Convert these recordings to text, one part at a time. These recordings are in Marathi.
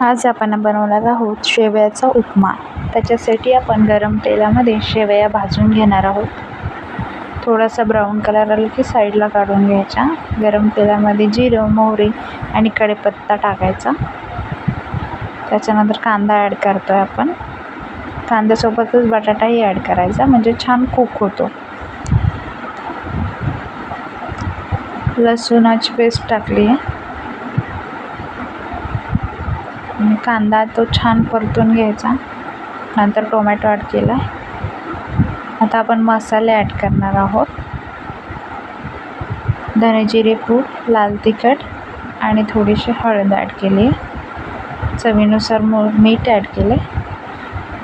आज आपण बनवणार आहोत शेवयाचा उपमा. त्याच्यासाठी आपण गरम तेलामध्ये शेवया भाजून घेणार आहोत. थोडासा ब्राऊन कलर आला की साईडला काढून घ्यायचा. गरम तेलामध्ये जिरं मोहरी आणि कढीपत्ता टाकायचा. त्याच्यानंतर कांदा ॲड करतो आहे आपण कांद्यासोबतच बटाटाही ॲड करायचा म्हणजे छान कुक होतो. लसूणाची पेस्ट टाकली आहे. आणि कांदा तो छान परतून घ्यायचा. नंतर टोमॅटो ॲड केला आता आपण मसाले ॲड करणार आहोत. धनेजिरे पूड लाल तिखट आणि थोडीशी हळद ॲड केली. चवीनुसार मो मीठ ॲड केले.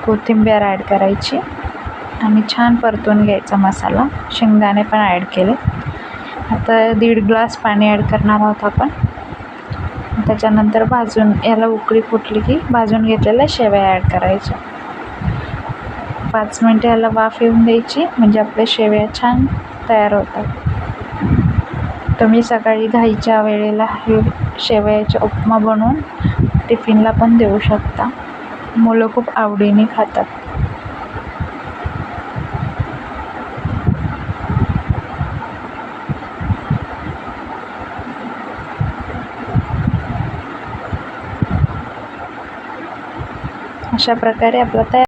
कोथिंबीर ॲड करायची. आणि छान परतून घ्यायचा मसाला. शेंगदाणे पण ॲड केले आता दीड ग्लास पाणी ॲड करणार आहोत आपण. त्याच्यानंतर भाजून याला उकळी फुटली की भाजून घेतलेल्या शेवया ॲड करायच्या. पाच मिनटं याला वाफ येऊन द्यायची म्हणजे आपल्या शेवया छान तयार होतात. तुम्ही सकाळी घाईच्या वेळेला हे शेवयाचा उपमा बनवून टिफिनला पण देऊ शकता. मुलं खूप आवडीने खातात. अशा प्रकारे आपला तयार